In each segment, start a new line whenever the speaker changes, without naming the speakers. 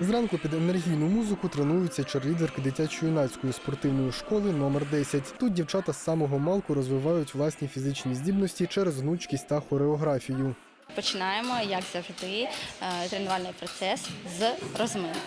Зранку під енергійну музику тренуються черлідерки дитячо-юнацької спортивної школи номер 10 Тут дівчата з самого малку розвивають власні фізичні здібності через гнучкість та хореографію.
Починаємо, як завжди, е, тренувальний процес з розминки.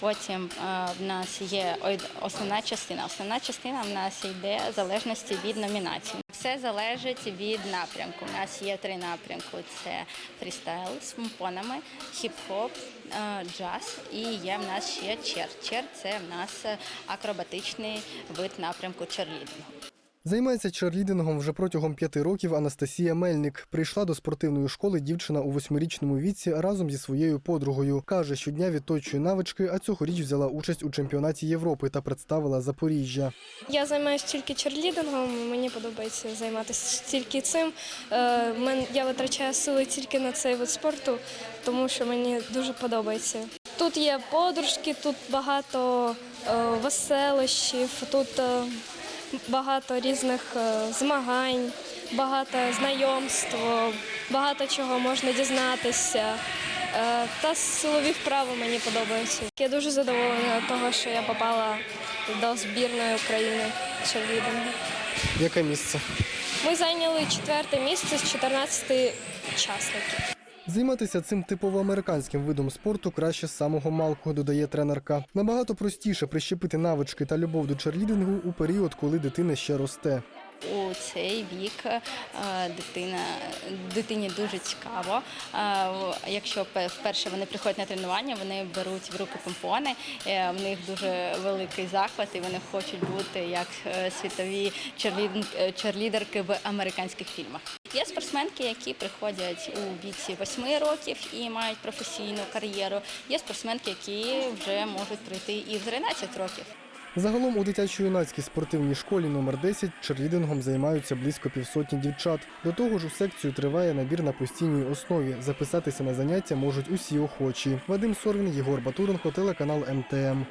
Потім е, в нас є основна частина. Основна частина в нас йде в залежності від номінації. Все залежить від напрямку. У нас є три напрямки: це фрістайл з помпонами, хіп-хоп, е, джаз і є в нас ще чер. Чер це в нас е, акробатичний вид напрямку черлідингу.
Займається черлідингом вже протягом п'яти років Анастасія Мельник. Прийшла до спортивної школи дівчина у восьмирічному віці разом зі своєю подругою. Каже, щодня відточує навички, а цьогоріч взяла участь у чемпіонаті Європи та представила Запоріжжя.
Я займаюся тільки черлідингом, мені подобається займатися тільки цим. Е, Я витрачаю сили тільки на цей вид спорту, тому що мені дуже подобається. Тут є подружки, тут багато е, веселощів, тут е, багато різних е, змагань, багато знайомств, багато чого можна дізнатися. Е, Та силові вправи мені подобаються. Я дуже задоволена того, що я попала до збірної України черлідингу.
Яке місце?
Ми зайняли четверте місце з 14 учасників.
Займатися цим типово американським видом спорту краще з самого малку, додає тренерка. Набагато простіше прищепити навички та любов до черлідингу у період, коли дитина ще росте.
У цей вік е, дитина дитині дуже цікаво. Е, Якщо вперше вони приходять на тренування, вони беруть в руки помпони. е, В них дуже великий захват, і вони хочуть бути як світові черлідерки в американських фільмах. Є спортсменки, які приходять у віці 8 років і мають професійну кар'єру. Є спортсменки, які вже можуть прийти і в 13 років.
Загалом у дитячо-юнацькій спортивній школі номер 10 черлідингом займаються близько півсотні дівчат. До того ж, у секцію триває набір на постійній основі. Записатися на заняття можуть усі охочі. Вадим Сорвін, Єгор Батуренко, телеканал МТМ.